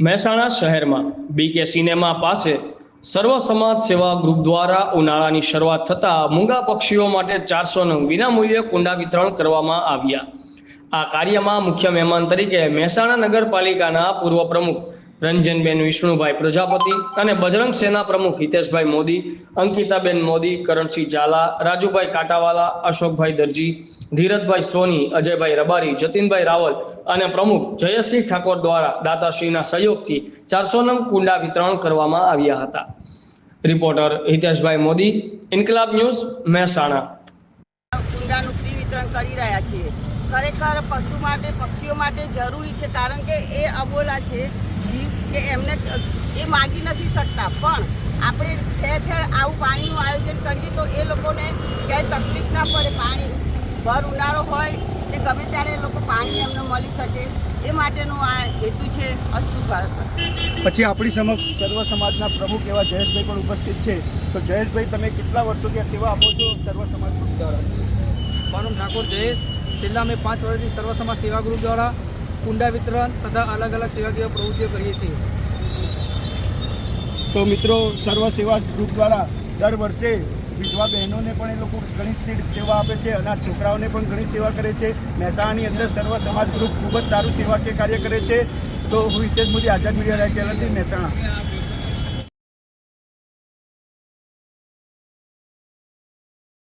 મહેસાણા શહેરમાં બીકે સિનેમા પાસે સર્વ સમાજ સેવા ગ્રુપ દ્વારા ઉનાળાની શરૂઆત થતાં મૂંગા પક્ષીઓ માટે ચારસો નંગ વિનામૂલ્યે કુંડા વિતરણ કરવામાં આવ્યા. આ કાર્યમાં મુખ્ય મહેમાન તરીકે મહેસાણા નગરપાલિકાના પૂર્વ પ્રમુખ રંજનબેન, વિષ્ણુભાઈ પ્રજાપતિ અને બજરંગ સેના પ્રમુખ હિતેશભાઈ મોદી, અંકિતાબેન મોદી, કરણસિંહ ઝાલા, રાજુભાઈ કાટાવાલા, અશોકભાઈ દરજી, ધીરજભાઈ સોની, અજયભાઈ રબારી, જતીનભાઈ રાવલ અને પ્રમુખ જયસિંહ ઠાકોર દ્વારા દાતાશ્રીના સહયોગથી ચારસો કુંડા વિતરણ કરવામાં આવ્યા હતા. Reporter Hiteshbhai Modi, Inquilab news, Mehsana. કુંડાનું free વિતરણ કરી રહ્યા છીએ. ખરેખર પશુ માટે, પક્ષીઓ માટે જરૂરી છે, કારણ કે એ અબોલા છે કે એમને એ માગી નથી શકતા. પણ આપણે ઠેર ઠેર આવું પાણીનું આયોજન કરીએ તો એ લોકોને ક્યાંય તકલીફ ના પડે. પાણી ભર ઉનાળો હોય કે ગમે ત્યારે એ લોકો પાણી એમને મળી શકે. એ માટેનું આ હેતુ છે અસ્તુ ભારત. પછી આપણી સમક્ષ સર્વ સમાજના પ્રમુખ એવા જયેશભાઈ પણ ઉપસ્થિત છે. તો જયેશભાઈ તમે કેટલા વર્ષોથી આ સેવા આપો છો સર્વ સમાજ ગ્રુપ દ્વારા? મારું ઠાકોર જયેશ. છેલ્લા અમે પાંચ વર્ષથી સર્વ સમાજ સેવા ગ્રુપ દ્વારા કુંડા વિતરણ તથા અલગ અલગ સેવાકીય પ્રવૃત્તિઓ કરીએ છીએ. તો મિત્રો, સર્વ સેવા ગ્રુપ દ્વારા દર વર્ષે વિધવા બહેનોને પણ એ લોકો ઘણી સીટ સેવા આપે છે અને છોકરાઓને પણ ઘણી સેવા કરે છે. મહેસાણાની અંદર સર્વ સમાજ ગ્રુપ ખૂબ જ સારું સેવાકીય કાર્ય કરે છે. તો હું હિતેશ મોદી, આઝાદ મીડિયા ચેનલથી મહેસાણા.